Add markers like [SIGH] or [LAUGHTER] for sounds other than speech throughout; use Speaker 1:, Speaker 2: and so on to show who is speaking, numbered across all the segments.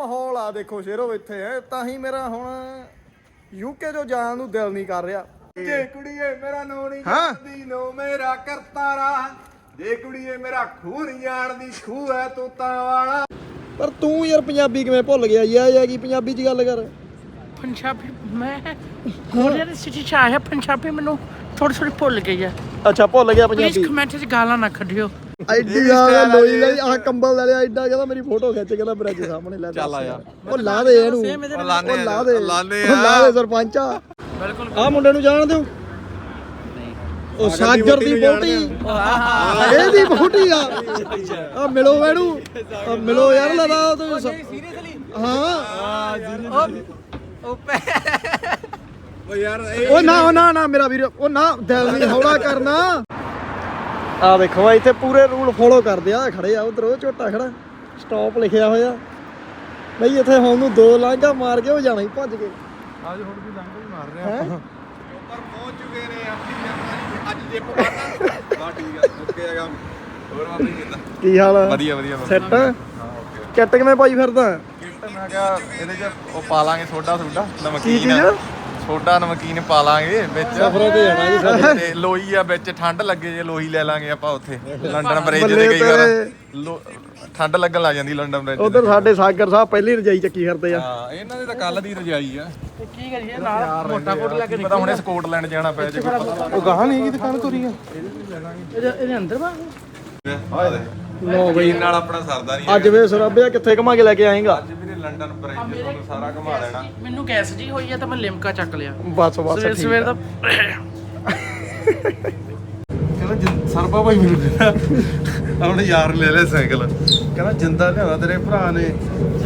Speaker 1: ਮਾਹੌਲ ਆ ਦੇਖੋ ਸ਼ੇਰੋ ਇੱਥੇ ਹੈ ਤਾਂ ਹੀ ਮੇਰਾ ਹੁਣ ਯੂਕੇ ਜੋ ਜਾਣ ਨੂੰ ਦਿਲ ਨਹੀਂ ਕਰ ਰਿਹਾ।
Speaker 2: ਜੇ ਕੁੜੀਏ ਮੇਰਾ ਨੋ ਨਹੀਂ
Speaker 1: ਹਾਂ।
Speaker 2: ਜਾਣਦੀ ਨੋ ਮੇਰਾ ਕਰਤਾਰਾ ਜੇ ਕੁੜੀਏ ਮੇਰਾ ਖੂਹ ਨਹੀਂ ਜਾਣਦੀ ਖੂਹ ਹੈ ਤੋਤਾਂ ਵਾਲਾ।
Speaker 1: ਪਰ ਤੂੰ ਯਾਰ ਪੰਜਾਬੀ ਕਿਵੇਂ ਭੁੱਲ ਗਿਆ? ਯਾ ਯਾ ਕੀ ਪੰਜਾਬੀ 'ਚ ਗੱਲ ਕਰ।
Speaker 3: ਪੰਜਾਬੀ ਮੈਂ ਕੋਰੀਆ ਦੀ ਸਿਟੀ ਚ ਆਇਆ ਪੰਜਾਬੀ ਮੈਨੂੰ ਥੋੜੀ ਥੋੜੀ ਭੁੱਲ ਗਈ ਹੈ
Speaker 1: ਅੱਛਾ ਭੁੱਲ ਗਿਆ
Speaker 3: ਪਲੀਜ਼
Speaker 1: ਪੰਜਾਬੀ।
Speaker 3: ਕਮੈਂਟ 'ਚ ਗਾਲਾਂ ਨਾ ਕੱਢਿਓ।
Speaker 1: ਐਡੀ ਆ ਲੋਈ ਲਈ ਆਹ ਕੰਬਲ ਲੈ ਲਿਆ ਐਡਾ ਕਹਿੰਦਾ ਮੇਰੀ ਫੋਟੋ ਖਿੱਚ ਕਹਿੰਦਾ ਬ੍ਰਿਜ ਸਾਹਮਣੇ ਲੈ ਚੱਲ ਆ ਉਹ ਲਾ ਦੇ ਇਹਨੂੰ। ਉਹ ਲਾ ਦੇ।
Speaker 2: ਲਾਨੇ
Speaker 1: ਉਹ ਲਾ ਦੇ ਸਰਪੰਚ। ਆ
Speaker 3: ਬਿਲਕੁਲ।
Speaker 1: ਆ ਮੁੰਡੇ ਨੂੰ ਜਾਣਦੇ ਹੋ ਉਹ ਸਾਗਰ ਦੀ ਬੋਟੀ ਇਹਦੀ ਬੋਟੀ ਆ। ਆ ਮਿਲੋ ਇਹਨੂੰ ਆ ਮਿਲੋ ਯਾਰ ਲਦਾ ਤੂੰ। ਹਾਂ।
Speaker 2: ਓ ਯਾਰ ਇਹ
Speaker 1: ਉਹ ਨਾ ਉਹ ਨਾ ਨਾ ਮੇਰਾ ਵੀਰ। ਉਹ ਨਾ ਦਿਲ ਨਹੀਂ ਹੌਲਾ ਕਰਨਾ। ਆ ਦੇਖੋ ਆ ਇੱਥੇ ਪੂਰੇ ਰੂਲ ਫੋਲੋ ਕਰਦੇ ਆ ਖੜੇ ਆ ਉਧਰ ਉਹ ਝੋਟਾ ਖੜਾ। ਸਟਾਪ ਲਿਖਿਆ ਹੋਇਆ। ਨਹੀਂ ਇੱਥੇ ਹੁਣ ਨੂੰ ਦੋ ਲਾਂਘਾ ਮਾਰ ਕੇ ਉਹ ਜਾਣਾ ਹੀ ਭੱਜ ਕੇ।
Speaker 2: ਅੱਜ ਹੁਣ ਵੀ ਲੰਘ ਹੀ ਮਾਰ
Speaker 1: ਹੈ?
Speaker 2: ਪਰ ਪਹੁੰਚ ਚੁੱਕੇ ਨੇ ਆਪਣੀ ਅੱਜ ਜੇ ਪਵਾਤਾ ਬਾ [LAUGHS] ਠੀਕ ਆ ਓਕੇ ਹੈਗਾ ਹੋਰ ਬਾਬੇ ਕਿੱਦਾਂ
Speaker 1: ਕੀ ਹਾਲ ਆ?
Speaker 2: ਵਧੀਆ ਵਧੀਆ
Speaker 1: ਸੈੱਟ
Speaker 2: ਹਾਂ ਓਕੇ।
Speaker 1: ਕਿੱਟ ਕਿਵੇਂ ਪਾਈ ਫਿਰਦਾ?
Speaker 2: ਮੈਂ ਕਿਹਾ ਇਹਦੇ ਚ ਉਹ ਪਾ ਲਾਂਗੇ ਸੋਡਾ ਸੋਡਾ
Speaker 1: ਕੀ
Speaker 2: ਨਮਕੀਨ
Speaker 1: ਚੀਜ਼
Speaker 2: ਸੋਡਾ ਨਮਕੀਨ ਪਾ ਲਾਂਗੇ ਵਿੱਚ।
Speaker 1: ਸਫਰਾਂ ਤੇ ਜਾਣਾ ਜੀ
Speaker 2: ਤੇ ਲੋਈ ਆ ਵਿੱਚ ਠੰਡ ਲੱਗੇ ਜੇ ਲੋਈ ਲੈ ਲਾਂਗੇ ਆਪਾਂ ਉੱਥੇ। ਲੰਡਨ ਬ੍ਰਿਜ ਤੇ ਕਈ ਵਾਰ। ਠੰਡ ਲੱਗਣ ਲੱਗ ਜਾਂਦੀ ਲੰਡਨ ਬ੍ਰਿਜ
Speaker 1: ਉਧਰ ਸਾਡੇ ਸਾਗਰ ਸਾਹਿਬ ਪਹਿਲੀ ਰਜਾਈ ਚੱਕੀ ਫਿਰਦੇ ਆ।
Speaker 2: ਹਾਂ ਇਹਨਾਂ ਦੇ ਤਾਂ ਕੱਲ ਦੀ ਰਜਾਈ ਆ।
Speaker 3: ਕੀ ਕਰੀਏ ਨਾਲ ਮੋਟਾ ਕੋਟ ਲੈ ਕੇ
Speaker 2: ਪਤਾ ਹੁਣੇ ਸਕਾਟਲੈਂਡ ਜਾਣਾ ਪਿਆ ਜੇ ਕੋਈ ਪਤਾ।
Speaker 1: ਉਹ ਗਾਹ ਨਹੀਂ ਕੀ ਦੁਕਾਨ ਤੋਰੀ ਆ।
Speaker 3: ਇਹਦੇ ਇਹਦੇ ਅੰਦਰ ਵਾ?
Speaker 1: ਲੋ ਬਈ।
Speaker 2: ਨਾਲ ਆਪਣਾ ਸਰਦਾ ਨਹੀਂ
Speaker 1: ਅੱਜ ਵੇ ਸਰਾਬਿਆ ਕਿੱਥੇ ਘਮਾ ਕੇ ਲੈ ਕੇ ਆਏਗਾ?
Speaker 2: ਲੰਡਨ ਬ੍ਰਿਜ ਤੇ ਤੁਹਾਨੂੰ ਸਾਰਾ ਘੁਮਾ ਦੇਣਾ
Speaker 3: ਮੈਨੂੰ ਗੈਸ ਜੀ ਹੋਈ ਹੈ ਤਾਂ ਮੈਂ ਲਿਮਕਾ ਚੱਕ ਲਿਆ।
Speaker 1: ਬਸ ਬਸ
Speaker 3: ਸਵੇਰ
Speaker 1: ਠੀਕ
Speaker 3: ਸਵੇਰ ਦਾ
Speaker 2: ਕਹਿੰਦਾ ਸਰਬਾ ਭਾਈ ਮੈਨੂੰ ਕਹਿੰਦਾ ਆਪਣੇ ਯਾਰ ਲੈ ਲੈ ਸਾਈਕਲ। ਕਹਿੰਦਾ ਜਿੰਦਾ ਲਿਆਉਂਦਾ ਤੇਰੇ ਭਰਾ ਨੇ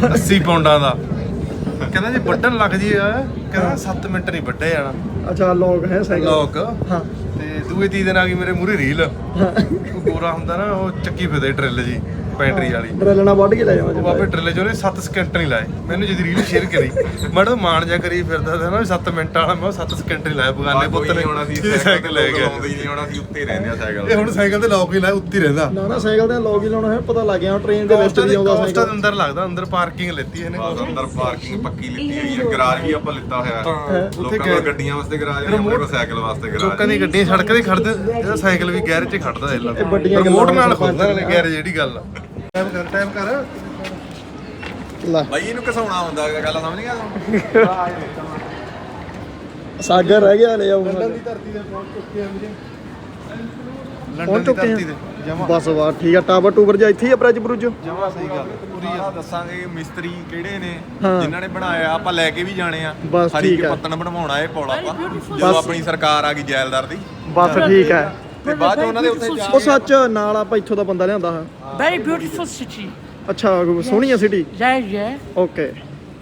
Speaker 2: 80 ਪੌਂਡਾਂ ਦਾ। ਕਹਿੰਦਾ ਜੇ ਵੱਢਣ ਲੱਗ ਜੀ ਆ ਕਹਿੰਦਾ 7 ਮਿੰਟ ਨਹੀਂ ਵੱਢਿਆ ਜਾਣਾ।
Speaker 1: ਅੱਛਾ ਲੋਕ ਹੈ ਸਾਈਕਲ।
Speaker 2: ਲੋਕ।
Speaker 1: ਹਾਂ।
Speaker 2: ਤੇ ਦੂਏ ਤੀਹ ਦਿਨ ਆ ਗਈ ਮੇਰੇ ਮੂਰੇ ਰੀਲ। ਉਹ ਗੋਰਾ ਹੁੰਦਾ ਨਾ ਉਹ ਚੱਕੀ ਫਿਰਦੇ ਡਰਿੱਲ ਜੀ। ਪੈਂਟਰੀ ਵਾਲੀ।
Speaker 1: ਡਰਲ ਨਾਲ ਵੱਢ ਕੇ ਲੈ ਜਾਵਾਂ
Speaker 2: ਉਹ ਬਾਬੇ ਡਰਿੱਲ ਚ ਉਹਨੇ 7 ਸਕਿੰਟ ਨਹੀਂ ਲਾਏ। ਮੈਨੂੰ ਜਦ ਰੀਲ ਸ਼ੇਅਰ ਕਰੀ। ਮੈਂ ਤਾਂ ਮਾਣ ਜਾ ਕਰੀ ਫਿਰਦਾ ਸੀ ਨਾ 7 ਮਿੰਟ ਵਾਲਾ ਮੈਂ 7 ਸਕਿੰਟ ਨਹੀਂ ਲਾਇਆ ਬਗਾਨੇ ਪੁੱਤ ਨੇ। ਹੋਣਾ ਸੀ ਸਾਈਕਲ ਲੈ ਗਿਆ। ਨਹੀਂ ਹੋਣਾ ਸੀ ਉੱਤੇ ਰਹਿੰਦੇ ਆ ਸਾਈਕਲ। ਇਹ ਹੁਣ ਸਾਈਕਲ ਤੇ ਲੋਕ ਹੀ ਲਾਇਆ ਉੱਤੇ ਹੀ ਰਹਿੰਦਾ।
Speaker 1: ਨਾ ਨਾ ਸਾਈਕਲ ਤੇ ਲੋਕ ਹੀ ਲਾਉਣਾ ਹੈ ਪਤਾ ਲੱਗ ਗਿਆ ਟ੍ਰੇਨ ਦੇ ਵਿੱਚ ਵੀ ਆਉਂਦਾ ਸਾਈਕਲ।
Speaker 2: ਅੰਦਰ ਲੱਗਦਾ ਅੰਦਰ ਪਾਰਕਿੰਗ ਲੈਤੀ ਇਹਨੇ।
Speaker 4: ਅੰਦਰ ਪਾਰਕਿੰਗ ਪੱਕੀ ਲਿੱਤੀ ਹੈ ਗਰਾਜ ਵੀ ਆਪਾਂ ਲਿੱਤਾ ਹੋਇਆ। ਹੈ।
Speaker 2: ਉੱਥੇ
Speaker 4: ਲੋਕਾਂ ਕੋਲ ਗੱਡੀਆਂ ਵਾਸਤੇ ਗਰਾਜ ਹੈ ਆਪਣੇ ਕੋਲ ਸਾਈਕਲ ਵਾਸਤੇ ਗਰਾਜ
Speaker 2: ਲੋਕਾਂ ਦੀ ਗੱਡੀਆਂ ਸੜਕ ਤੇ ਖੜਦੇ ਇਹਦਾ ਸਾਈਕਲ ਵੀ ਗੈਰੇਜ 'ਚ ਖੜਦਾ ਇਹ
Speaker 1: ਵੱਡੀਆਂ
Speaker 2: ਰਿਮੋਟ ਨਾਲ ਖੁੱਲਦਾ ਨੇ ਗੈਰੇਜ ਜਿਹੜੀ ਗੱਲ ਟਾਈਮ ਕਰ ਟਾਈਮ ਕਰ।
Speaker 1: ਲੈ।
Speaker 4: ਬਾਈ ਇਹਨੂੰ ਘਸਾਉਣਾ ਹੁੰਦਾ ਗੱਲ ਸਮਝ ਗਿਆ ਤੂੰ?
Speaker 1: ਸਾਗਰ ਰਹਿ ਗਿਆ ਲੈ ਆਉਂਗਾ
Speaker 2: ਲੰਡਨ ਦੀ ਧਰਤੀ ਤੇ ਪਹੁੰਚ ਚੁੱਕੇ ਆ ਵੀਰੇ ਲੰਡਨ ਦੀ ਧਰਤੀ ਤੇ। ਜਮਾ।
Speaker 1: ਬਸ ਵਾ ਠੀਕ ਆ। ਟਾਵਰ ਟੂਵਰ ਜਾਂ ਇੱਥੇ ਹੀ ਆ ਬ੍ਰਿਜ ਬਰੁਜ
Speaker 2: ਜਮਾ ਸਹੀ ਗੱਲ। ਪੂਰੀ
Speaker 4: ਆਹ ਦੱਸਾਂਗੇ ਮਿਸਤਰੀ ਕਿਹੜੇ ਨੇ। ਜਿਨ੍ਹਾਂ ਨੇ ਬਣਾਇਆ ਆਪਾਂ ਲੈ ਕੇ ਵੀ ਜਾਣੇ ਆ।
Speaker 1: ਬਸ
Speaker 4: ਹਰੀ
Speaker 1: ਠੀਕ
Speaker 4: ਕੇ
Speaker 1: ਆ।
Speaker 4: ਪੱਤਨ ਬਣਵਾਉਣਾ ਇਹ ਪੌਲ ਆਪਾਂ।
Speaker 1: ਬਸ।
Speaker 4: ਜਦੋਂ ਆਪਣੀ ਸਰਕਾਰ ਆ ਗਈ ਜੈਲਦਾਰ ਦੀ।
Speaker 1: ਬਸ ਠੀਕ ਹੈ
Speaker 4: ਤੇ ਬਾਅਦ ਚ ਉਹਨਾਂ ਦੇ ਉੱਥੇ ਜਾ
Speaker 1: ਉਹ ਸੱਚ ਨਾਲ ਆਪਾਂ ਇੱਥੋਂ ਦਾ ਬੰਦਾ ਲਿਆਂਦਾ ਹਾਂ।
Speaker 3: ਵੈਰੀ ਬਿਊਟੀਫੁਲ ਸਿਟੀ
Speaker 1: ਅੱਛਾ ਸੋਹਣੀ ਆ ਸਿਟੀ
Speaker 3: ਜੈ ਜੈ
Speaker 1: ਓਕੇ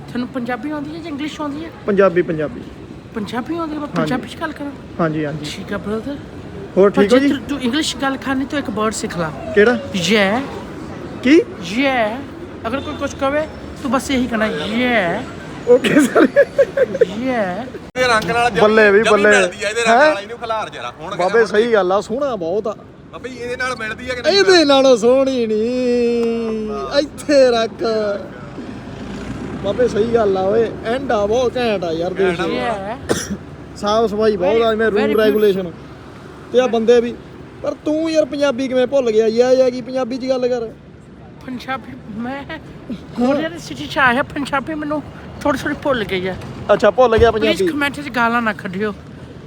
Speaker 3: ਤੁਹਾਨੂੰ ਪੰਜਾਬੀ ਆਉਂਦੀ ਹੈ ਜਾਂ ਇੰਗਲਿਸ਼ ਆਉਂਦੀ ਹੈ?
Speaker 1: ਪੰਜਾਬੀ ਪੰਜਾਬੀ।
Speaker 3: ਪੰਜਾਬੀ ਆਉਂਦੀ ਹੈ ਮੈਂ ਪੰਜਾਬੀ ਚ ਗੱਲ ਕਰਾਂ?
Speaker 1: ਹਾਂਜੀ ਹਾਂਜੀ।
Speaker 3: ਠੀਕ ਹੈ ਬ੍ਰਦਰ
Speaker 1: ਹੋਰ ਠੀਕ ਹੋ
Speaker 3: ਜੇ ਤੂੰ ਇੰਗਲਿਸ਼ ਗੱਲ ਕਰਨੀ ਤਾਂ ਇੱਕ ਵਰਡ ਸਿੱਖ ਲਾ।
Speaker 1: ਕਿਹੜਾ?
Speaker 3: ਜੈ
Speaker 1: ਕੀ?
Speaker 3: ਜੈ ਅਗਰ ਕੋਈ ਕੁਝ ਕਵੇ ਤੂੰ ਬਸ ਇਹੀ ਕਹਿਣਾ ਜੈ
Speaker 1: ਓਕੇ ਸਰ
Speaker 4: ਇਹਦੇ
Speaker 3: ਜੈ
Speaker 4: ਰੰਗ ਨਾਲ ਜਮੀ-
Speaker 1: ਬੱਲੇ ਵੀ
Speaker 4: ਜਮੀ
Speaker 1: ਬੱਲੇ।
Speaker 4: ਮਿਲਦੀ ਆ ਇਹਦੇ ਰੰਗ
Speaker 1: ਹੈਂ?
Speaker 4: ਨਾਲ ਇਹਨੂੰ ਖਿਲਾਰ ਜਰਾ। ਹੁਣ
Speaker 1: ਬਾਬੇ ਸਹੀ ਗੱਲ ਆ ਸੋਹਣਾ ਬਹੁਤ ਆ।
Speaker 4: ਬਾਬੇ ਇਹਦੇ ਨਾਲ ਮਿਲਦੀ ਆ ਕਿ ਨਹੀਂ
Speaker 1: ਇਹਦੇ ਨਾਲੋਂ ਸੋਹਣੀ ਨਹੀਂ ਇੱਥੇ ਰੱਖ। ਬਾਬੇ ਸਹੀ ਗੱਲ ਆ ਓਏ। ਐਂਡਾ ਬਹੁਤ ਘੈਂਟ ਆ ਯਾਰ ਦੇਸ਼ ਦੀ।
Speaker 3: ਜੈ
Speaker 1: ਸਾਫ਼ ਸਫ਼ਾਈ ਬਹੁਤ ਆ
Speaker 3: Very
Speaker 1: ਰੂਲ. ਰੈਗੂਲੇਸ਼ਨ ਤੇ ਆ ਬੰਦੇ ਵੀ। ਪਰ ਤੂੰ ਯਾਰ ਪੰਜਾਬੀ ਕਿਵੇਂ ਭੁੱਲ ਗਿਆ? ਯਾ ਯਾ ਕੀ ਪੰਜਾਬੀ 'ਚ ਗੱਲ ਕਰ।
Speaker 3: ਪੰਜਾਬੀ ਮੈਂ ਕੋਰੀਆ ਦੀ ਸਿਟੀ ਚ ਆਇਆ ਪੰਜਾਬੀ ਮੈਨੂੰ ਥੋੜੀ ਥੋੜੀ ਭੁੱਲ ਗਈ ਹੈ
Speaker 1: ਅੱਛਾ ਭੁੱਲ ਗਿਆ
Speaker 3: ਪਲੀਜ਼
Speaker 1: ਪੰਜਾਬੀ
Speaker 3: ਕਮੈਂਟ 'ਚ ਗਾਲਾਂ ਨਾ ਕੱਢਿਓ।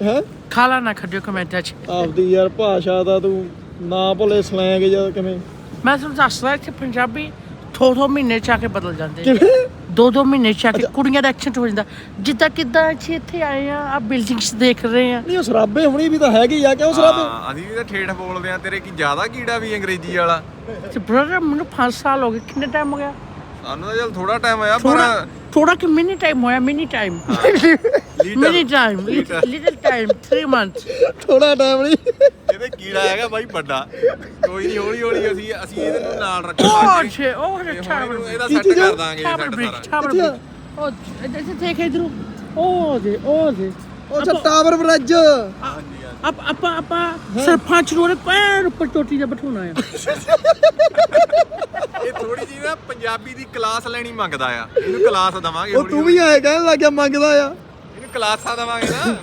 Speaker 1: ਹੈ?
Speaker 3: ਗਾਲਾਂ ਨਾ ਕੱਢਿਓ ਕਮੈਂਟਾਂ 'ਚ।
Speaker 1: ਆਪਦੀ ਯਾਰ ਭਾਸ਼ਾ ਦਾ ਤੂੰ ਨਾ ਭੁੱਲੇ ਸਲੈਂਗ ਜਾਂ ਕਿਵੇਂ?
Speaker 3: ਮੈਂ ਤੁਹਾਨੂੰ ਦੱਸਦਾ ਇੱਥੇ ਪੰਜਾਬੀ ਦੋ ਦੋ ਮਹੀਨੇ ਚ ਆ ਕੇ ਬਦਲ ਜਾਂਦੇ
Speaker 1: ਕਿਵੇਂ?
Speaker 3: ਦੋ ਦੋ ਮਹੀਨੇ ਚ ਆ ਕੇ ਕੁੜੀਆਂ ਦਾ ਐਕਸੈਂਟ ਹੋ ਜਾਂਦਾ। ਜਿੱਦਾਂ ਕਿੱਦਾਂ ਅਸੀਂ ਇੱਥੇ ਆਏ ਆ ਆ ਬਿਲਡਿੰਗਸ ਦੇਖ ਰਹੇ ਆ।
Speaker 1: ਨਹੀਂ ਉਹ ਸਰਾਬੇ ਹੁਣੀ ਵੀ ਤਾਂ ਹੈਗੀ ਆ ਕਿਉਂ ਸਰਾਬੇ?
Speaker 4: ਹਾਂ ਅਸੀਂ ਵੀ ਤਾਂ ਠੇਠ ਬੋਲਦੇ ਆ ਤੇਰੇ ਕੀ ਜ਼ਿਆਦਾ ਕੀੜਾ ਵੀ ਅੰਗਰੇਜ਼ੀ ਵਾਲਾ?
Speaker 3: ਤੇ ਬ੍ਰਦਰ ਮੈਨੂੰ 5 ਸਾਲ ਹੋ ਗਏ ਕਿੰਨੇ ਟਾਈਮ ਹੋ ਗਿਆ?
Speaker 4: ਸਾਨੂੰ ਤਾਂ ਚੱਲ ਥੋੜਾ ਟਾਈਮ ਆਇਆ ਪਰ
Speaker 3: ਥੋੜਾ ਥੋੜਾ ਕਿ ਮਿਨੀ ਟਾਈਮ ਹੋਇਆ mini time mini time little time 3 month
Speaker 1: ਥੋੜਾ ਟਾਈਮ ਨਹੀਂ।
Speaker 4: ਇਹਦੇ ਕੀੜਾ ਹੈਗਾ ਬਾਈ ਵੱਡਾ। ਕੋਈ ਨਹੀਂ ਹੌਲੀ ਹੌਲੀ ਅਸੀਂ ਅਸੀਂ ਇਹਦੇ ਨੂੰ ਨਾਲ
Speaker 3: ਉਹ
Speaker 4: ਰੱਖਾਂਗੇ
Speaker 3: ਛੇ ਉਹ
Speaker 4: ਤੇ ਹੁਣ
Speaker 3: ਛਾਵਰ
Speaker 4: ਇਹਨੂੰ ਇਹਦਾ
Speaker 1: ਕੀ
Speaker 4: ਸੈੱਟ
Speaker 1: ਚੀਜ਼ ਆ?
Speaker 4: ਕਰ ਦਾਂਗੇ
Speaker 3: ਛਾਵਰ
Speaker 4: ਸੈੱਟ
Speaker 3: ਬ੍ਰਿਕ
Speaker 4: ਸਾਰਾ।
Speaker 3: ਛਾਵਰ
Speaker 1: ਕਿੱਥੇ ਆ?
Speaker 3: ਬ੍ਰਿਕ ਉਹ ਇੱਥੇ ਦੇਖ ਇਧਰੋਂ ਉਹ ਦੇ ਉਹ ਦੇ
Speaker 1: ਉਹ ਅੱਛਾ ਟਾਵਰ ਬ੍ਰਿਜ
Speaker 4: ਹਾਂਜੀ ਹਾਂਜੀ।
Speaker 3: ਆਪ ਆਪਾਂ ਆਪਾਂ ਸਰਪੰਚ ਨੂੰ ਉਹਨੇ ਪੈਰ ਉੱਪਰ ਚੋਟੀ ਤੇ ਬਿਠਾਉਣਾ ਆ। [LAUGHS]
Speaker 4: ਇਹ ਥੋੜੀ ਜੀ ਨਾ ਪੰਜਾਬੀ ਦੀ ਕਲਾਸ ਲੈਣੀ ਮੰਗਦਾ ਆ। ਇਹਨੂੰ ਕਲਾਸ ਦਵਾਂਗੇ
Speaker 1: ਉਹ ਤੂੰ ਵੀ ਐ ਕਹਿਣ ਲੱਗਿਆ ਮੰਗਦਾ ਆ।
Speaker 4: ਇਹਨੂੰ ਕਲਾਸਾਂ ਦਵਾਂਗੇ ਨਾ।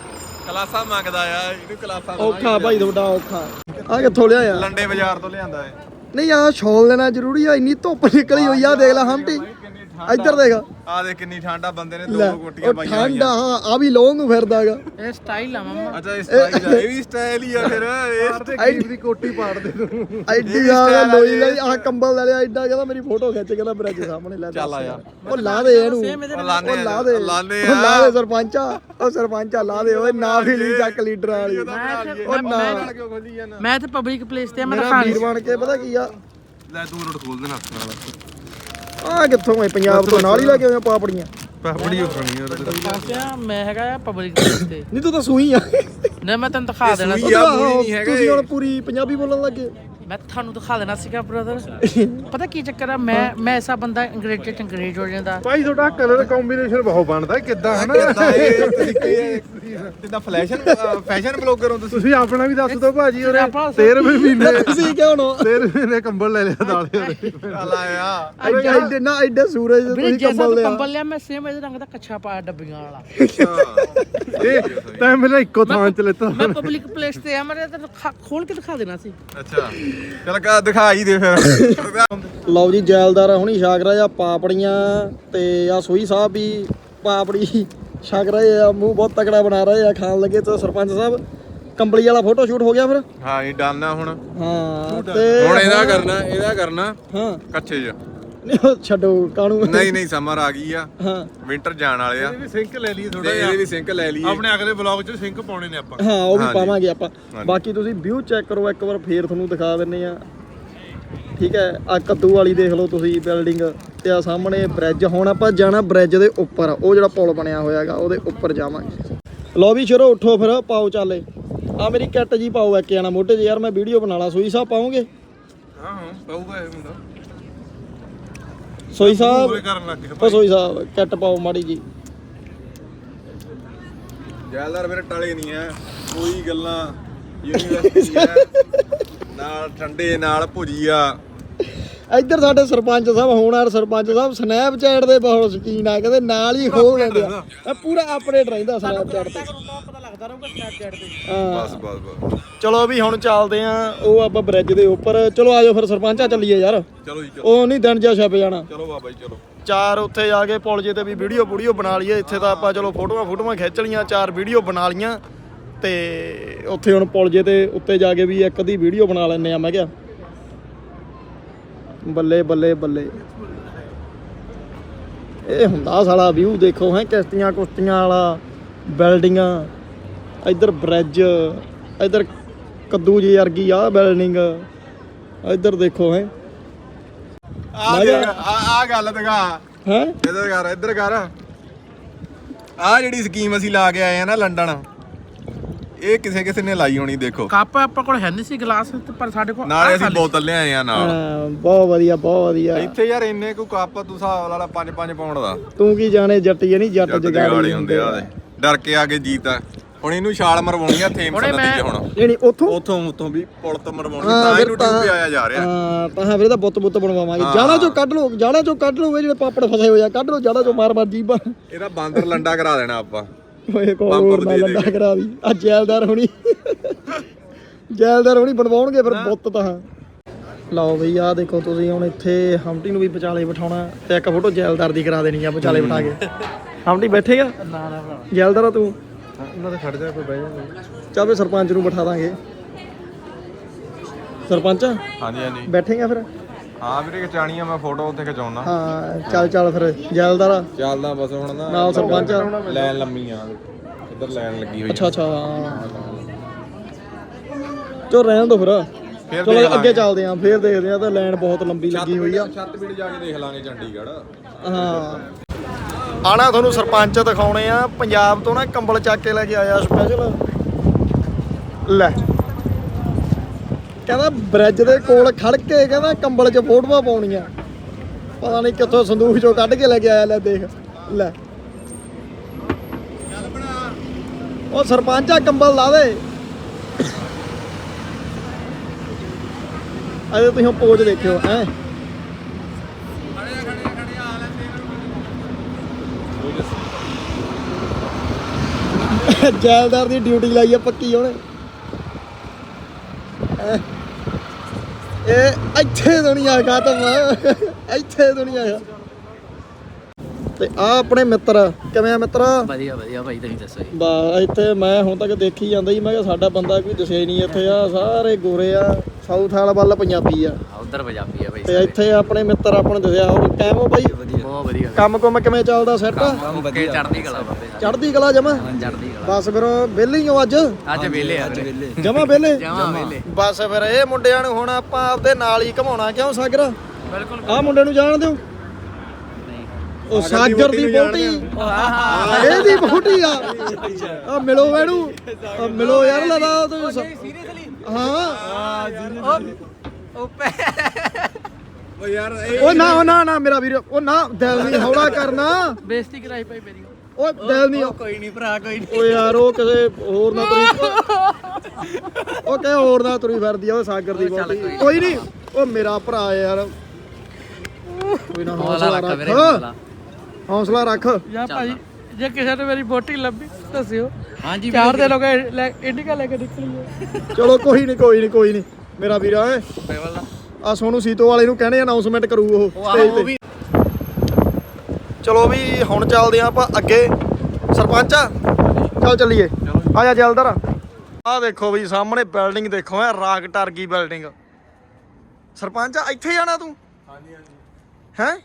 Speaker 4: ਕਲਾਸਾਂ ਮੰਗਦਾ ਆ ਇਹਨੂੰ ਕਲਾਸਾਂ ਦਵਾਂਗੇ।
Speaker 1: ਔਖਾ ਭਾਈ ਤੁਹਾਡਾ ਔਖਾ। ਆ ਕਿੱਥੋਂ ਲਿਆ ਆ
Speaker 4: ਲੰਡੇ ਬਾਜ਼ਾਰ ਤੋਂ ਲਿਆਂਦਾ ਹੈ
Speaker 1: ਨਹੀਂ ਆ ਸ਼ਾਲ ਲੈਣਾ ਜ਼ਰੂਰੀ ਆ ਇੰਨੀ ਧੁੱਪ ਨਿਕਲੀ ਹੋਈ ਆ ਦੇਖ ਲੈ ਹਮਟੀ ਇੱਧਰ ਦੇਖ।
Speaker 4: ਆ ਦੇ ਕਿੰਨੀ ਠੰਡਾ ਬੰਦੇ ਨੇ
Speaker 1: ਲੈ
Speaker 4: ਦੋ ਕੋਟੀਆਂ
Speaker 1: ਉਹ
Speaker 4: ਪਾਈਆਂ
Speaker 1: ਠੰਡਾ ਹਾਂ ਆ ਵੀ ਲੋਂਗ ਨੂੰ ਫਿਰਦਾਗਾ
Speaker 3: ਇਹ ਸਟਾਈਲ ਆ ਮਮਾ।
Speaker 4: ਅੱਛਾ ਇਸ ਸਟਾਈਲ ਆ ਇਹ ਵੀ ਸਟਾਈਲ ਹੀ ਆ ਫਿਰ ਇਹ
Speaker 2: ਦੀ ਕੋਟੀ ਪਾੜ ਦੇ ਤੂੰ।
Speaker 1: ਐਡੀ ਆ ਲੋਈ ਲਈ ਆ ਕੰਬਲ ਲੈ ਲਿਆ ਐਡਾ ਕਹਿੰਦਾ ਮੇਰੀ ਫੋਟੋ ਖਿੱਚ ਕਹਿੰਦਾ ਬ੍ਰਿਜ ਸਾਹਮਣੇ ਲੈ
Speaker 4: ਚੱਲ ਆ।
Speaker 1: ਉਹ ਲਾ ਦੇ ਇਹਨੂੰ।
Speaker 4: ਉਹ
Speaker 1: ਲਾ ਦੇ।
Speaker 4: ਲਾਨੇ
Speaker 1: ਉਹ ਲਾ ਦੇ ਸਰਪੰਚਾ ਉਹ ਸਰਪੰਚਾ ਲਾ ਦੇ ਓਏ ਨਾ ਵੀ ਲਈ ਚੱਕ ਲੀਡਰ ਵਾਲੀ।
Speaker 3: ਤੇ-
Speaker 1: ਉਹ ਨਾ।
Speaker 3: ਮੈਂ-
Speaker 4: ਕਿਉਂ ਖੋਲੀ ਜਾਂਦਾ?
Speaker 3: ਮੈਂ ਤੇ ਪਬਲਿਕ ਪਲੇਸ ਤੇ ਆ, ਮੈਂ
Speaker 1: ਵੀਰ ਬਣ ਕੇ ਪਤਾ ਕੀ ਆ?
Speaker 4: ਲੈ ਤੂੰ ਰੋਡ ਖੋਲ ਦੇਣਾ। ਹੱਥ ਨਾਲ
Speaker 1: ਆ ਕਿੱਥੋਂ ਐ ਪੰਜਾਬ ਤੋਂ ਨਾਲ ਹੀ ਲੈ ਕੇ ਆਇਆ ਪਾਪੜੀਆਂ?
Speaker 4: ਪਾਪੜੀ ਉਖਣੀ ਉਹਦੇ
Speaker 3: ਆ ਮੈਂ ਹੈਗਾ ਆ ਪਬਲਿਕ ਤੇ
Speaker 1: ਨਹੀਂ ਤੂੰ ਤਾਂ ਸੂਈ ਆ।
Speaker 3: ਨਾ ਮੈਂ ਤੈਨੂੰ ਦਿਖਾ ਦੇਣਾ।
Speaker 4: ਸੂਈ ਆ, ਪੂਰੀ ਨਹੀਂ ਹੈਗਾ
Speaker 1: ਤੁਸੀਂ
Speaker 4: ਇਹ।
Speaker 1: ਹੁਣ ਪੂਰੀ ਪੰਜਾਬੀ ਬੋਲਣ ਲੱਗੇ।
Speaker 3: ਮੈਂ ਤੁਹਾਨੂੰ ਦਿਖਾ ਦੇਣਾ ਸੀਗਾ ਬ੍ਰਦਰ [LAUGHS] ਪਤਾ ਕੀ ਚੱਕਰ ਆ? ਮੈਂ ਮੈਂ ਐਸਾ ਬੰਦਾ ਅੰਗਰੇਜ਼ੀ ਚ ਅੰਗਰੇਜ਼ ਹੋ ਜਾਂਦਾ।
Speaker 2: ਭਾਈ ਤੁਹਾਡਾ ਕਲਰ ਕੰਬੀਨੇਸ਼ਨ ਬਹੁਤ ਬਣਦਾ ਕਿੱਦਾਂ ਹਨਾ?
Speaker 4: ਕਿੱਦਾਂ ਇਹ ਤੁਸੀਂ ਕੀ ਜਿੱਦਾਂ ਫੈਸ਼ਨ ਫੈਸ਼ਨ ਬਲੌਗਰ ਹੋ ਤੁਸੀਂ?
Speaker 2: ਤੁਸੀਂ ਆਪਣਾ ਵੀ ਦੱਸ ਦਿਓ ਭਾਜੀ ਉਹਨੇ
Speaker 3: ਆਪਾਂ
Speaker 2: 13ਵੇਂ ਮਹੀਨੇ। [LAUGHS]
Speaker 1: ਤੁਸੀਂ ਕਿਉਂ ਨੋ
Speaker 2: 13ਵੇਂ ਮਹੀਨੇ ਕੰਬਲ ਲੈ ਲਿਆ ਨਾਲੇ ਉਹਦੇ।
Speaker 4: ਚੱਲ ਆ
Speaker 1: ਐਡੇ ਨਾ ਐਡੇ ਸੂਰਜ ਤੁਸੀਂ ਕੰਬਲ
Speaker 3: ਤੂੰ
Speaker 1: ਲਿਆ।
Speaker 3: ਕੰਬਲ ਲਿਆ ਮੈਂ ਸੇਮ ਇਹਦੇ ਰੰਗ ਦਾ ਕੱਛਾ ਪਾਇਆ ਡੱਬੀਆਂ ਵਾਲਾ।
Speaker 2: ਇਹ ਤਾਂ ਮੇਰਾ ਇੱਕੋ ਥਾਂ ਚ ਲੈਤਾ।
Speaker 3: ਮੈਂ ਪਬਲਿਕ ਪਲੇਸ ਤੇ ਆ ਮੈਂ ਤਾਂ ਖੋਲ ਕੇ ਦਿਖਾ ਦੇਣਾ ਸੀ।
Speaker 4: ਅੱਛਾ। ਚੱਲ ਕਾ ਦਿਖਾਈ ਦੇ ਫਿਰ।
Speaker 1: ਲਓ ਜੀ ਜੈਲਦਾਰ ਹੁਣੀ ਰਹੇ ਆ ਪਾਪੜੀਆਂ ਤੇ ਆ ਸੋਈ ਸਾਹਿਬ ਵੀ ਪਾਪੜੀ ਛਕ ਰਹੇ ਆ ਮੂੰਹ ਬਹੁਤ ਤਕੜਾ ਬਣਾ ਰਹੇ ਆ ਖਾਣ ਲੱਗੇ ਤੇ ਸਰਪੰਚ ਸਾਹਿਬ। ਕੰਬਲੀ ਵਾਲਾ ਫੋਟੋ ਸ਼ੂਟ ਹੋ ਗਿਆ ਫਿਰ।
Speaker 4: ਹਾਂ ਇਹ ਡਨ ਆ ਹੁਣ।
Speaker 1: ਹਾਂ ਤੇ
Speaker 4: ਹੁਣ ਇਹਦਾ ਕਰਨਾ ਇਹਦਾ ਕਰਨਾ
Speaker 1: ਹਾਂ।
Speaker 4: ਕੱਚੇ ਚ।
Speaker 1: ਨਹੀਂ [LAUGHS] ਛੱਡੋ ਕਾਣੂ
Speaker 4: ਨਹੀਂ ਨਹੀਂ ਸਮਰ ਆ ਗਈ ਆ।
Speaker 1: ਹਾਂ।
Speaker 4: ਵਿੰਟਰ ਜਾਣ ਵਾਲੇ ਆ।
Speaker 2: ਵੀ ਸਿੰਕ ਲੈ ਲਈ
Speaker 4: ਤੇ
Speaker 2: ਥੋੜਾ
Speaker 4: ਇਹਦੇ ਵੀ ਸਿੰਕ ਲੈ ਲਈਏ।
Speaker 2: ਆਪਣੇ ਅਗਲੇ ਵਲੌਗ 'ਚ ਸਿੰਕ ਪਾਉਣੇ ਨੇ ਆਪਾਂ।
Speaker 1: ਹਾਂ ਉਹ ਵੀ
Speaker 4: ਹਾਂਜੀ।
Speaker 1: ਪਾਵਾਂਗੇ ਆਪਾਂ। ਬਾਕੀ ਤੁਸੀਂ ਵਿਊ ਚੈੱਕ ਕਰੋ ਇੱਕ ਵਾਰ ਫੇਰ ਤੁਹਾਨੂੰ ਦਿਖਾ ਦਿੰਨੇ ਆ। ਠੀਕ ਹੈ ਆ ਕੱਦੂ ਵਾਲੀ ਦੇਖ ਲਓ ਤੁਸੀਂ ਬਿਲਡਿੰਗ ਤੇ ਆ ਸਾਹਮਣੇ ਬ੍ਰਿਜ ਹੁਣ ਆਪਾਂ ਜਾਣਾ ਬ੍ਰਿਜ ਦੇ ਉੱਪਰ। ਉਹ ਜਿਹੜਾ ਪੁਲ ਬਣਿਆ ਹੋਇਆਗਾ ਉਹਦੇ ਉੱਪਰ ਜਾਵਾਂਗੇ। ਲੋ ਵੀ ਸ਼ੁਰੂ ਉੱਠੋ ਫਿਰ ਪਾਓ ਚਾਲੇ। ਆ ਮੇਰੀ ਕਿੱਟ ਜੀ ਪਾਓ ਇੱਕ ਜਾਣਾ ਮੋਢੇ 'ਚ ਯਾਰ ਮੈਂ ਵੀਡੀਓ ਬਣਾ ਲਾ। ਸੋਈ ਸਾਹਿਬ ਪਾਉਂਗੇ
Speaker 4: ਹਾਂ ਹਾਂ ਪਊਗਾ ਇਹ ਮੁੰਡਾ।
Speaker 1: ਸੋਈ ਸਾਹਿਬ।
Speaker 2: ਪੂਰੇ ਕਰਨ ਲੱਗ ਗਏ
Speaker 1: ਉਹ ਸੋਈ ਸਾਹਿਬ ਕਿੱਟ ਪਾਓ ਮਾੜੀ ਜੀ।
Speaker 4: ਜੈਲਦਾਰ ਮੇਰੇ ਟਲੇ ਨਹੀਂ ਆ ਕੋਈ ਗੱਲਾਂ ਯੂਨੀਵਰਸਿਟੀ ਆ [LAUGHS] ਨਾਲ ਠੰਡੇ ਨਾਲ ਭੁਜੀਆ।
Speaker 1: ਇੱਧਰ ਸਾਡੇ ਸਰਪੰਚ ਸਾਹਿਬ ਹੋਣਾਰ ਸਰਪੰਚ ਸਾਹਿਬ ਸਨੈਪਚੈਟ ਦੇ ਬਹੁਤ ਸ਼ਕੀਨ ਆ ਕਹਿੰਦੇ ਨਾਲ ਹੀ ਖੋਲ ਲੈਂਦੇ ਆ। ਇਹ ਪੂਰਾ ਅਪਡੇਟ ਰਹਿੰਦਾ ਸਨੈਪਚੈਟ ਤੇ।
Speaker 3: ਪਤਾ ਲੱਗਦਾ ਰਹੂਗਾ ਸਨੈਪਚੈਟ ਤੇ।
Speaker 1: ਹਾਂ।
Speaker 4: ਬਸ ਬਸ ਬਸ।
Speaker 1: ਚਲੋ ਵੀ ਹੁਣ ਚੱਲਦੇ ਆ ਉਹ ਆਪਾਂ ਬ੍ਰਿਜ ਦੇ ਉੱਪਰ। ਚਲੋ ਆਜੋ ਫਿਰ ਸਰਪੰਚਾ ਚੱਲੀਏ ਯਾਰ।
Speaker 4: ਚਲੋ ਜੀ ਚਲੋ।
Speaker 1: ਉਹ ਨਹੀਂ ਦਿਨ ਜਾ ਛਪ ਜਾਣਾ।
Speaker 4: ਚਲੋ ਬਾਬਾ ਜੀ ਚਲੋ।
Speaker 1: ਚਾਰ ਉੱਥੇ ਜਾ ਕੇ ਪੁਲ ਜੇ ਤੇ ਵੀ ਵੀਡੀਓ ਵੀਡੀਓ ਬਣਾ ਲਈਏ। ਇੱਥੇ ਤਾਂ ਆਪਾਂ ਚਲੋ ਫੋਟੋਆਂ ਫੋਟੋਆਂ ਖਿੱਚ ਲੀਆਂ ਚਾਰ ਵੀਡੀਓ ਬਣਾ ਲੀਆਂ ਤੇ ਉੱਥੇ ਹੁਣ ਪੁਲ ਜੇ ਤੇ ਉੱਤੇ ਜਾ ਕੇ ਵੀ ਇੱਕ ਅੱਧੀ ਵੀਡੀਓ ਬਣਾ ਲੈਣੇ ਆ ਮੈਂ ਕਿਹਾ। ਬੱਲੇ ਬੱਲੇ ਬੱਲੇ। ਇਹ ਹੁੰਦਾ ਸਾਲਾ ਵਿਊ ਦੇਖੋ ਹੈ ਕਿਸ਼ਤੀਆਂ ਕੁਸ਼ਤੀਆਂ ਵਾਲਾ ਬਿਲਡਿੰਗਾਂ ਇੱਧਰ ਬ੍ਰਿਜ ਇੱਧਰ ਕੱਦੂ ਜੀ ਵਰਗੀ ਆ ਬਿਲਡਿੰਗ ਇੱਧਰ ਦੇਖੋ ਹੈ।
Speaker 4: ਆ ਆ ਗੱਲ ਦਿਖਾ।
Speaker 1: ਹੈ?
Speaker 4: ਇੱਧਰ ਕਰ ਇੱਧਰ ਕਰ। ਆ ਜਿਹੜੀ ਸਕੀਮ ਅਸੀਂ ਲਾ ਕੇ ਆਏ ਆ ਨਾ ਲੰਡਨ। ਇਹ ਕਿਸੇ ਕਿਸੇ ਨੇ ਲਾਈ ਹੋਣੀ ਦੇਖੋ।
Speaker 3: ਕੱਪ ਆਪਾਂ ਕੋਲ ਹੈ ਨਹੀਂ ਸੀ ਗਲਾਸ ਤੇ ਪਰ ਸਾਡੇ ਕੋਲ
Speaker 4: ਨਾਲੇ ਅਸੀਂ ਬੋਤਲ ਲਿਆਏ ਆ ਨਾਲ।
Speaker 1: ਹਾਂ, ਬਹੁਤ ਵਧੀਆ ਬਹੁਤ ਵਧੀਆ।
Speaker 4: ਇੱਥੇ ਯਾਰ ਇੰਨੇ ਕੋ ਕੱਪ ਤੂੰ ਹਿਸਾਬ ਵਾਲਾ 5-5 ਪਾਉਂਡ ਦਾ।
Speaker 1: ਤੂੰ ਕੀ ਜਾਣੇ ਜੱਟੀ ਨਹੀਂ ਜੱਟ
Speaker 4: ਜੱਟ
Speaker 1: ਜਗਾੜੀ
Speaker 4: ਜਗਾੜੀ ਹੁੰਦੇ ਆ ਉਹਦੇ। ਡਰ ਕੇ ਆ ਕੇ ਜੀਤਾ ਹੁਣ ਇਹਨੂੰ ਛਾਲ ਮਰਵਾਉਣੀ ਆ ਥੇਮਸ
Speaker 3: ਹੁਣੇ
Speaker 4: ਨਦੀ 'ਚ
Speaker 3: ਮੈਂ-
Speaker 4: ਹੁਣ।
Speaker 1: ਨਹੀਂ ਨਹੀਂ ਉੱਥੋਂ?
Speaker 4: ਉਥੋਂ ਉਥੋਂ ਵੀ ਪੁਲ ਤੋਂ ਮਰਵਾਉਣੀ
Speaker 1: ਹਾਂ,
Speaker 4: ਤਾਂ
Speaker 1: ਫਿਰ
Speaker 4: ਇਹਨੂੰ ਟਿਊਬ ਆਇਆ ਜਾ ਰਿਹਾ।
Speaker 1: ਹਾਂ ਤਾਂ ਹਾਂ ਫਿਰ ਇਹਦਾ ਬੁੱਤ ਬੁੱਤ ਬਣਵਾਵਾਂਗੇ।
Speaker 4: ਹਾਂ।
Speaker 1: ਜਾਣਾ ਚੋਂ ਕੱਢ ਲਓ ਜਾਣਾ ਚੋਂ ਕੱਢ ਇਹ ਜਿਹੜੇ ਪਾਪੜ ਫਸੇ ਹੋਏ ਆ ਕੱਢ ਲਓ ਜਾਣਾ ਚੋਂ ਮਾਰ ਮਾਰ ਜੀਬਾਂ
Speaker 4: ਇਹਦਾ ਬਾਂਦਰ ਲੰਡਾ ਕਰਾ ਦੇਣਾ ਆਪਾਂ।
Speaker 1: ਓਏ ਕੋਲ ਹੋਰ ਨਾ ਲੰਡਾ। ਕਰਾ ਦੀ। ਆ ਜੈਲਦਾਰ ਹੋਣੀ। ਜੈਲਦਾਰ ਹੋਣੀ ਬਣਵਾਉਣਗੇ ਫਿਰ ਬੁੱਤ ਤਾਂ। ਲਓ ਬਈ ਆ ਦੇਖੋ ਤੁਸੀਂ ਹੁਣ ਇੱਥੇ ਹਮਟੀ ਨੂੰ ਵੀ ਵਿਚਾਲੇ ਬਿਠਾਉਣਾ ਤੇ ਇੱਕ ਫੋਟੋ ਜੈਲਦਾਰ ਦੀ ਕਰਾ ਦੇਣੀ ਆ ਵਿਚਾਲੇ ਬਿਠਾ ਕੇ। ਹਮਟੀ ਬੈਠੇਗਾ
Speaker 3: ਨਾ ਨਾ ਭਰਾ
Speaker 1: ਜੈਲਦਾਰ ਆ ਤੂੰ?
Speaker 2: ਉਹਨਾਂ ਦੇ ਖੜ ਜਾ ਕੋਈ ਬਹਿ ਜਾ
Speaker 1: ਚੱਲ ਵੀ ਸਰਪੰਚ ਨੂੰ ਬਿਠਾ ਦਾਂਗੇ। ਸਰਪੰਚ?
Speaker 4: ਹਾਂਜੀ ਹਾਂਜੀ।
Speaker 1: ਬੈਠੇਗਾ ਫਿਰ?
Speaker 4: ਹਾਂ ਵੀਰੇ ਖਿਚਾਣੀਆਂ ਮੈਂ ਫੋਟੋ ਉੱਥੇ ਖਿਚਾਉਣਾ।
Speaker 1: ਹਾਂ ਚੱਲ ਚੱਲ ਫਿਰ ਜੈਲਦਾਰ।
Speaker 4: ਚੱਲਦਾ ਬਸ ਹੁਣ ਨਾ
Speaker 1: ਨਾਲ ਸਰਪੰਚ। ਆ।
Speaker 4: ਲੈਣ ਲੰਮੀ ਆ ਇੱਧਰ ਲੈਣ ਲੱਗੀ ਹੋਈ
Speaker 1: ਅੱਛਾ ਅੱਛਾ ਚੋ ਰਹਿਣ ਦੋ ਫਿਰ।
Speaker 4: ਫਿਰ
Speaker 1: ਚਲੋ ਅੱਗੇ। ਚੱਲਦੇ ਆਂ ਫੇਰ ਦੇਖਦੇ ਆਂ ਤਾਂ ਲਾਈਨ ਬਹੁਤ ਲੰਬੀ ਲੱਗੀ ਹੋਈ ਆ।
Speaker 4: ਛੱਤ ਵੀੜ ਜਾ ਕੇ ਦੇਖ ਲਾਂਗੇ ਚੰਡੀਗੜ੍ਹ।
Speaker 1: ਹਾਂ। ਆਣਾ ਤੁਹਾਨੂੰ ਸਰਪੰਚ ਦਿਖਾਉਣੇ ਆ ਪੰਜਾਬ ਤੋਂ ਨਾ ਕੰਬਲ ਚੱਕ ਕੇ ਲੈ ਕੇ ਆਇਆ ਸਪੈਸ਼ਲ ਲੈ। ਕਹਿੰਦਾ ਬ੍ਰਿਜ ਦੇ ਕੋਲ ਖੜ ਕੇ ਕਹਿੰਦਾ ਕੰਬਲ 'ਚ ਫੋਟੋਆਂ ਪਾਉਣੀਆਂ। ਪਤਾ ਨਹੀਂ ਕਿੱਥੋਂ ਸੰਦੂਖ 'ਚੋਂ ਕੱਢ ਕੇ ਲੈ ਕੇ ਆਇਆ, ਲੈ ਦੇਖ, ਲੈ। ਉਹ ਸਰਪੰਚਾ ਕੰਬਲ ਲਾ ਦੇ। ਅਜੇ ਤੁਸੀਂ ਪੋਜ ਦੇਖਿਓ, ਹੈ। ਜੈਲਦਾਰ ਦੀ ਡਿਊਟੀ ਲਾਈ ਆ ਪੱਕੀ ਉਹਨੇ। ਇਹ ਇੱਥੇ ਦੁਨੀਆ ਖਤਮ ਇੱਥੇ ਦੁਨੀਆ ਆ ਤੇ ਆ ਆਪਣੇ ਮਿੱਤਰ ਕਿਵੇਂ ਆ ਮਿੱਤਰ?
Speaker 5: ਵਧੀਆ ਵਧੀਆ ਭਾਈ ਤੁਸੀਂ ਦੱਸੋ ਜੀ।
Speaker 1: ਬਾ ਇੱਥੇ ਮੈਂ ਹੁਣ ਤੱਕ ਦੇਖੀ ਜਾਂਦਾ ਸੀ ਮੈਂ ਕਿਹਾ ਸਾਡਾ ਬੰਦਾ ਕੋਈ ਦਿਸਿਆ ਹੀ ਨਹੀਂ ਇੱਥੇ ਆ ਸਾਰੇ ਗੋਰੇ ਆ। ਸਾਊਥ ਵਾਲਾ ਵੱਲ ਪੰਜਾਬੀ ਆ।
Speaker 5: ਆ ਉਧਰ ਪੰਜਾਬੀ ਆ ਭਾਈ
Speaker 1: ਤੇ ਇੱਥੇ ਆਪਣੇ ਮਿੱਤਰ ਆਪਣੇ ਦਿਸਿਆ ਹੋਰ ਕਾਇਮ ਹੋ ਬਾਈ?
Speaker 5: ਬਹੁਤ ਵਧੀਆ।
Speaker 1: ਕੰਮ ਕੁਮ ਕਿਵੇਂ ਚੱਲਦਾ ਸੈੱਟ
Speaker 5: ਓਕੇ ਚੜ੍ਹਦੀ ਕਲਾ ਬਾਬੇ ਸਾਰੇ।
Speaker 1: ਚੜ੍ਹਦੀ ਕਲਾ ਜਮਾ?
Speaker 5: ਕਲਾ।
Speaker 1: ਬਸ ਫਿਰ ਵਿਹਲੇ ਹੀ ਹੋ ਅੱਜ?
Speaker 5: ਅੱਜ ਵੇਲੇ ਆ ਵੀਰੇ।
Speaker 1: ਜਮਾ ਵਿਹਲੇ?
Speaker 5: ਜਮਾ ਵੇਲੇ
Speaker 1: ਬਸ ਫਿਰ ਇਹ ਮੁੰਡਿਆਂ ਨੂੰ ਹੁਣ ਆਪਾਂ ਆਪਦੇ ਨਾਲ ਹੀ ਘਮਾਉਣਾ ਕਿਉਂ ਸਾਗਰ?
Speaker 5: ਬਿਲਕੁਲ
Speaker 1: ਆਹ ਮੁੰਡੇ ਨੂੰ ਜਾਣਦੇ ਹੋ ਉਹ ਸਾਗਰ ਦੀ ਬੋਟੀ ਇਹਦੀ ਬੋਟੀ ਆ। ਆ ਮਿਲੋ ਆ ਮਿਲੋ ਯਾਰ ਲਦਾ ਤੁਸੀਂ ਹਾਂ
Speaker 4: ਓ ਯਾਰ
Speaker 1: ਉਹ ਨਾ ਉਹ ਨਾ ਨਾ ਮੇਰਾ ਵੀਰ ਉਹ ਨਾ ਦਿਲ ਨਹੀਂ ਹੌਲਾ ਕਰਨਾ।
Speaker 3: ਬੇਇੱਜ਼ਤੀ ਕਰਾਈ ਭਾਈ ਮੇਰੀ।
Speaker 1: ਉਹ ਦਿਲ ਨਹੀਂ
Speaker 5: ਕੋਈ ਨਹੀਂ ਭਰਾ ਕੋਈ ਨਹੀਂ
Speaker 1: ਉਹ ਯਾਰ ਉਹ ਕਿਸੇ ਹੋਰ ਨਾ ਤੁਰੀ ਉਹ ਕਹੇ ਹੋਰ ਨਾ ਤੁਰੀ ਫਿਰਦੀ ਆ ਉਹ ਸਾਗਰ ਦੀ ਬੋਟੀ ਕੋਈ ਨਹੀਂ ਉਹ ਮੇਰਾ ਭਰਾ ਯਾਰ। ਕੋਈ ਨਾ
Speaker 5: ਹੌਲਾ
Speaker 1: ਹੌਸਲਾ
Speaker 5: ਰੱਖ ਵੀਰੇ
Speaker 1: ਰੱਖ।
Speaker 5: ਹੌਲਾ
Speaker 1: ਹੌਸਲਾ। ਰੱਖ।
Speaker 3: ਯਾ ਭਾਈ ਜੇ ਕਿਸੇ ਨੇ ਮੇਰੀ ਬੋਟੀ ਲੱਭੀ ਦੱਸਿਓ।
Speaker 5: ਹਾਂਜੀ
Speaker 3: ਚਾਰ ਦਿਨ ਹੋ ਗਏ ਲੈ ਇੰਡੀਕਾ ਲੈ ਕੇ ਨਿਕਲੀ ਹੈ
Speaker 1: ਚਲੋ ਕੋਈ ਨਹੀਂ ਕੋਈ ਨਹੀਂ ਕੋਈ ਨਹੀਂ ਮੇਰਾ ਵੀਰ
Speaker 5: ਬੇਵਲ
Speaker 1: ਆ ਸੋਨੂ ਸੀਤੋ ਵਾਲੇ ਨੂੰ ਕਹਿੰਦੇ ਅਨਾਉਂਸਮੈਂਟ ਕਰੂ ਉਹ stage ਤੇ। ਚਲੋ ਵੀ ਹੁਣ ਚੱਲਦੇ ਆਂ ਆਪਾਂ ਅੱਗੇ। ਸਰਪੰਚ ਆ? ਚੱਲ ਚੱਲੀਏ। ਆ ਜਾ ਜਲਦਰ। ਆ ਦੇਖੋ ਵੀ ਸਾਹਮਣੇ ਬਿਲਡਿੰਗ ਦੇਖੋ ਐ ਰਾਗ ਟਰਗੀ ਬਿਲਡਿੰਗ ਸਰਪੰਚ ਆ ਇੱਥੇ ਜਾਣਾ ਤੂੰ? ਹਾਂਜੀ ਹਾਂਜੀ। ਹੈ?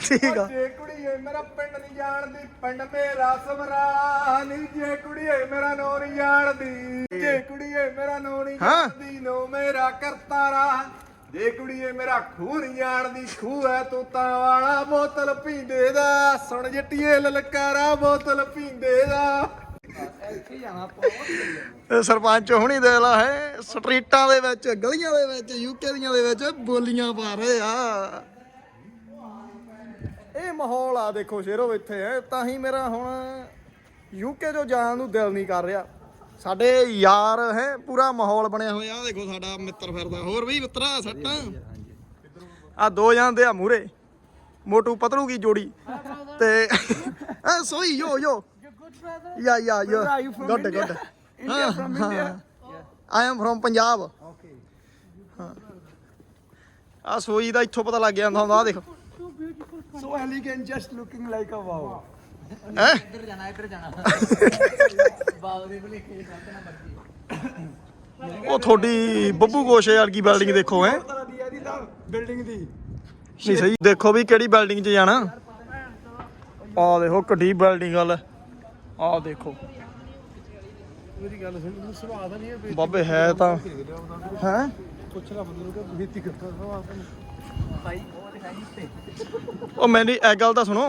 Speaker 1: ਠੀਕ ਆ।
Speaker 4: ਜੇ ਕੁੜੀਏ ਮੇਰਾ ਪਿੰਡ ਨਹੀਂ ਜਾਣਦੀ। ਪਿੰਡ ਮੇਰਾ ਸਮਰਾ ਨਹੀਂ ਜੇ ਕੁੜੀਏ ਮੇਰਾ ਨੋ ਨਹੀਂ ਜਾਣਦੀ। ਜੇ ਕੁੜੀਏ ਮੇਰਾ ਨੋ ਨਹੀਂ
Speaker 1: ਹਾਂ।
Speaker 4: ਜਾਣਦੀ ਨੋ ਮੇਰਾ ਕਰਤਾਰਾ ਜੇ ਕੁੜੀਏ ਮੇਰਾ ਖੂਹ ਨਹੀਂ ਜਾਣਦੀ ਖੂਹ ਹੈ ਤੋਤਾਂ ਵਾਲਾ ਬੋਤਲ ਪੀਂਦੇ ਦਾ। ਸੁਣ ਜੱਟੀਏ ਲਲਕਾਰਾ ਬੋਤਲ ਪੀਂਦੇ ਦਾ।
Speaker 1: ਇਹ ਸਰਪੰਚ ਹੁਣੀ ਦੇ ਲਾ ਹੈ ਸਟਰੀਟਾਂ ਦੇ ਵਿੱਚ ਗਲੀਆਂ ਦੇ ਵਿੱਚ ਯੂਕੇ ਦੀਆਂ ਦੇ ਵਿੱਚ ਬੋਲੀਆਂ ਪਾ ਰਹੇ ਆ। ਇਹ ਮਾਹੌਲ ਆ ਦੇਖੋ ਸ਼ੇਰੋ ਇੱਥੇ ਹੈ ਤਾਂ ਹੀ ਮੇਰਾ ਹੁਣ ਯੂਕੇ ਤੋਂ ਜਾਣ ਨੂੰ ਦਿਲ ਨਹੀਂ ਕਰ ਰਿਹਾ। ਸਾਡੇ ਯਾਰ ਹੈ ਪੂਰਾ ਮਾਹੌਲ ਬਣਿਆ ਹੋਇਆ ਆਹ ਦੇਖੋ ਸਾਡਾ ਮਿੱਤਰ ਫਿਰਦਾ ਹੋਰ ਵੀ ਮਿੱਤਰਾ ਸੱਟਾਂ ਆ ਦੋ ਜਾਂਦੇ ਆ ਮੂਰੇ ਮੋਟੂ ਪਤਲੂ ਕੀ ਜੋੜੀ ਤੇ ਆ ਸੋਈ ਯੋ ਯੋ good.
Speaker 6: India, from India?
Speaker 1: I am from Punjab.
Speaker 6: Okay.
Speaker 1: ਆ ਸੋਈ ਦਾ ਇੱਥੋਂ ਪਤਾ ਲੱਗ ਜਾਂਦਾ ਹੁੰਦਾ ਆ ਦੇਖ
Speaker 6: So elegant, just looking like a wow.
Speaker 1: ਹੈ?
Speaker 5: ਇੱਧਰ ਜਾਣਾ ਇੱਧਰ ਜਾਣਾ। ਬਾਬਰੇ ਬਲੇ ਕੇ
Speaker 1: ਉਹ ਤੁਹਾਡੀ ਬੱਬੂ ਗੋਸ਼ੇ ਵਰਗੀ ਬਿਲਡਿੰਗ ਦੇਖੋ ਹੈ?
Speaker 6: ਬਿਲਡਿੰਗ ਦੀ
Speaker 1: ਨਹੀਂ ਸਹੀ। ਦੇਖੋ ਵੀ ਕਿਹੜੀ ਬਿਲਡਿੰਗ 'ਚ ਜਾਣਾ। ਆ ਦੇਖੋ ਕਿੱਡੀ ਬਿਲਡਿੰਗ ਵਾਲ। ਆ ਦੇਖੋ।
Speaker 6: ਮੇਰੀ ਗੱਲ ਸੁਣ ਤੂੰ ਸੁਭਾਅ ਦਾ ਨਹੀਂ ਹੈ
Speaker 1: ਬਾਬੇ ਹੈ ਤਾਂ ਹੈ?
Speaker 6: ਪੁੱਛ ਲੈ ਬੰਦੇ ਨੂੰ ਕਿ ਬੇਇੱਜ਼ਤੀ ਕਰਦਾ ਸੁਭਾਅ ਦਾ
Speaker 5: ਭਾਈ ਉਹ ਦਿਖਾਈ ਉੱਤੇ
Speaker 1: ਉਹ ਮੇਰੀ ਇਹ ਗੱਲ ਤਾਂ ਸੁਣੋ।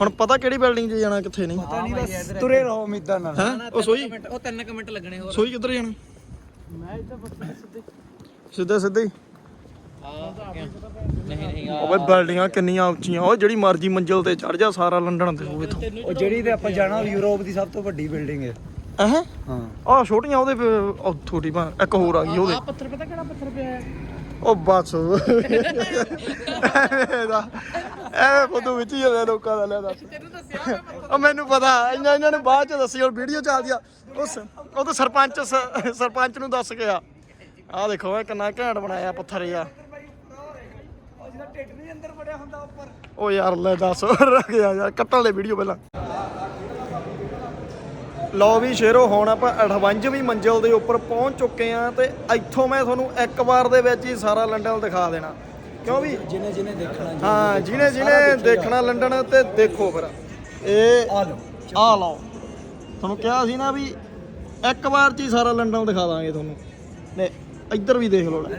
Speaker 1: ਹੁਣ ਪਤਾ ਕਿਹੜੀ ਬਿਲਡਿੰਗ 'ਚ ਜਾਣਾ ਕਿੱਥੇ ਨਹੀਂ?
Speaker 6: ਪਤਾ ਨਹੀਂ ਬਸ ਤੁਰੇ ਰਹੋ ਉਮੀਦਾਂ ਨਾਲ।
Speaker 1: ਹੈ? ਉਹ ਸੋਈ?
Speaker 5: ਉਹ ਤਿੰਨ ਕੁ ਮਿੰਟ ਲੱਗਣੇ ਹੋਰ।
Speaker 1: ਸੋਈ ਕਿੱਧਰ ਜਾਣਾ?
Speaker 3: ਮੈਂ ਇੱਧਰ ਬੱਟੇ ਸਿੱਧੇ।
Speaker 1: ਸਿੱਧੇ ਸਿੱਧੇ? ਹੀ
Speaker 5: ਨਹੀਂ ਨਹੀਂ
Speaker 1: ਉਹ ਬਈ ਬਿਲਡਿੰਗਾਂ ਕਿੰਨੀਆਂ ਉੱਚੀਆਂ। ਉਹ ਜਿਹੜੀ ਮਰਜ਼ੀ ਮੰਜ਼ਿਲ ਤੇ ਚੜ ਜਾ ਸਾਰਾ ਲੰਡਨ ਦੇ ਹੋਵੇ ਤੋਂ
Speaker 6: ਉਹ ਜਿਹੜੀ ਤੇ ਆਪਾਂ ਜਾਣਾ ਯੂਰਪ ਦੀ ਸਭ ਤੋਂ ਵੱਡੀ ਬਿਲਡਿੰਗ ਹੈ।
Speaker 1: ਅਹ
Speaker 6: ਹਾਂ।
Speaker 1: ਆ ਛੋਟੀਆਂ ਉਹਦੇ ਉਹ ਥੋੜੀ ਇੱਕ ਹੋਰ ਆ ਗਈ ਉਹਦੇ।
Speaker 3: ਆ ਪੱਥਰ ਪਤਾ ਕਿਹੜਾ ਪੱਥਰ ਪਿਆ ਹੈ?
Speaker 1: ਉਹ ਬਸ। ਇਹਦਾ ਐ ਫੋਟੋ ਵਿੱਚ ਹੀ ਹੋਵੇ ਲੋਕਾਂ ਦਾ, ਲੈ ਦੱਸ।
Speaker 3: ਤੈਨੂੰ ਦੱਸਿਆ
Speaker 1: ਉਹ ਮੈਨੂੰ ਪਤਾ ਇਹਨਾਂ ਇਹਨਾਂ ਨੇ ਬਾਅਦ ਚ ਦੱਸੀ, ਹੁਣ ਵੀਡੀਓ ਚੱਲਦੀ ਆ। ਉਹ ਉਹ ਤਾਂ ਸਰਪੰਚ ਸ- ਸਰਪੰਚ ਨੂੰ ਦੱਸ ਗਿਆ ਆਹ ਦੇਖੋ, ਇਹ ਕਿੰਨਾ ਘੈਂਟ ਬਣਾਇਆ ਪੱਥਰ ਆ
Speaker 6: ਜਿਹੜਾ ਢਿੱਡ ਨਹੀਂ ਅੰਦਰ ਵੜਿਆ ਹੁੰਦਾ ਉੱਪਰ
Speaker 1: ਉਹ ਯਾਰ, ਲੈ ਦੱਸ ਰੱਖ ਗਿਆ ਯਾਰ, ਕੱਟਣ ਲੈ ਵੀਡੀਓ ਪਹਿਲਾਂ। ਲਓ ਵੀ ਸ਼ੇਰੋ ਹੁਣ ਆਪਾਂ 58ਵੀਂ ਮੰਜ਼ਿਲ ਦੇ ਉੱਪਰ ਪਹੁੰਚ ਚੁੱਕੇ ਆ ਤੇ ਇੱਥੋਂ ਮੈਂ ਤੁਹਾਨੂੰ ਇੱਕ ਵਾਰ ਦੇ ਵਿੱਚ ਹੀ ਸਾਰਾ ਲੰਡਨ ਦਿਖਾ ਦੇਣਾ। ਕਿਉਂ ਵੀ?
Speaker 6: ਜਿਹਨੇ ਜਿਹਨੇ ਦੇਖਣਾ ਜੀ
Speaker 1: ਹਾਂ ਜਿਹਨੇ ਜਿਹਨੇ ਦੇਖਣਾ ਲੰਡਨ ਤੇ ਦੇਖੋ ਫਿਰ। ਇਹ
Speaker 6: ਆ ਲਓ
Speaker 1: ਆ ਲਓ। ਤੁਹਾਨੂੰ ਕਿਹਾ ਸੀ ਨਾ ਵੀ ਇੱਕ ਵਾਰ ਚ ਹੀ ਸਾਰਾ ਲੰਡਨ ਦਿਖਾ ਦਾਂਗੇ ਤੁਹਾਨੂੰ। ਨੇ ਇੱਧਰ ਵੀ ਦੇਖ ਲਓ। ਲੈ।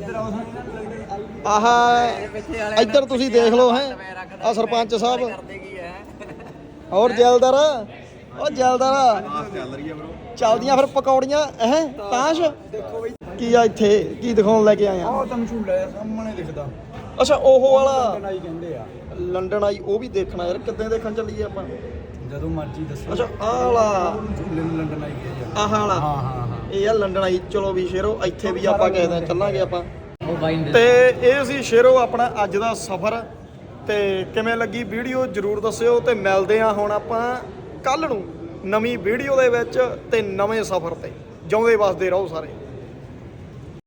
Speaker 1: ਆਹ ਇੱਧਰ ਤੁਸੀਂ ਦੇਖ ਲਓ ਹੈ। ਆ ਸਰਪੰਚ ਸਾਹਿਬ।
Speaker 5: ਕੀ ਹੈ?
Speaker 1: ਜੈਲਦਾਰ ਉਹ ਜੈਲਦਾਰ ਚੱਲਦੀਆਂ ਫਿਰ ਪਕੌੜੀਆਂ ਹੈ? ਤਾਸ਼?
Speaker 6: ਦੇਖੋ ਬਈ
Speaker 1: ਕੀ ਆ ਇੱਥੇ? ਕੀ ਦਿਖਾਉਣ ਲੈ ਕੇ ਆਏ ਆ?
Speaker 6: ਆਹ ਤੁਹਾਨੂੰ ਝੂਲਾ ਸਾਹਮਣੇ ਦਿਖਦਾ।
Speaker 1: ਅੱਛਾ ਉਹ ਵਾਲਾ।
Speaker 6: ਬਣਾਈ ਕਹਿੰਦੇ ਆ।
Speaker 1: ਲੰਡਨ ਆਈ ਉਹ ਵੀ ਦੇਖਣਾ ਯਾਰ ਕਿੱਦਾਂ ਦੇਖਣ ਚੱਲੀਏ ਆਪਾਂ?
Speaker 6: ਜਦੋਂ ਮਰਜ਼ੀ ਦੱਸੋ।
Speaker 1: ਅੱਛਾ ਆਹ ਵਾਲਾ।
Speaker 6: ਝੂਲੇ ਨੂੰ ਲੰਡਨ ਆਈ ਗਏ ਆ।
Speaker 1: ਆਹ ਵਾਲਾ।
Speaker 6: ਹਾਂ ਹਾਂ ਹਾਂ।
Speaker 1: ਇਹ ਆ ਲੰਡਨ ਆਈ ਚਲੋ ਵੀ ਸ਼ੇਰੋ ਇੱਥੇ ਵੀ ਆਪਾਂ ਕਿਸੇ ਦਿਨ ਚੱਲਾਂਗੇ ਆਪਾਂ।
Speaker 5: ਉਹ ਬਾਈ ਨੇ
Speaker 1: ਤੇ ਇਹ ਸੀ ਸ਼ੇਰੋ ਆਪਣਾ ਅੱਜ ਦਾ ਸਫ਼ਰ। ਤੇ ਕਿਵੇਂ ਲੱਗੀ ਵੀਡੀਓ ਜਰੂਰ ਦੱਸਿਓ। ਤੇ ਮਿਲਦੇ ਆ ਹੁਣ ਆਪਾਂ ਕੱਲ ਨੂੰ ਨਵੀਂ ਵੀਡੀਓ ਦੇ ਵਿੱਚ ਤੇ ਨਵੇਂ ਸਫ਼ਰ ਤੇ ਜਿਉਂਦੇ ਵਸਦੇ ਰਹੋ ਸਾਰੇ।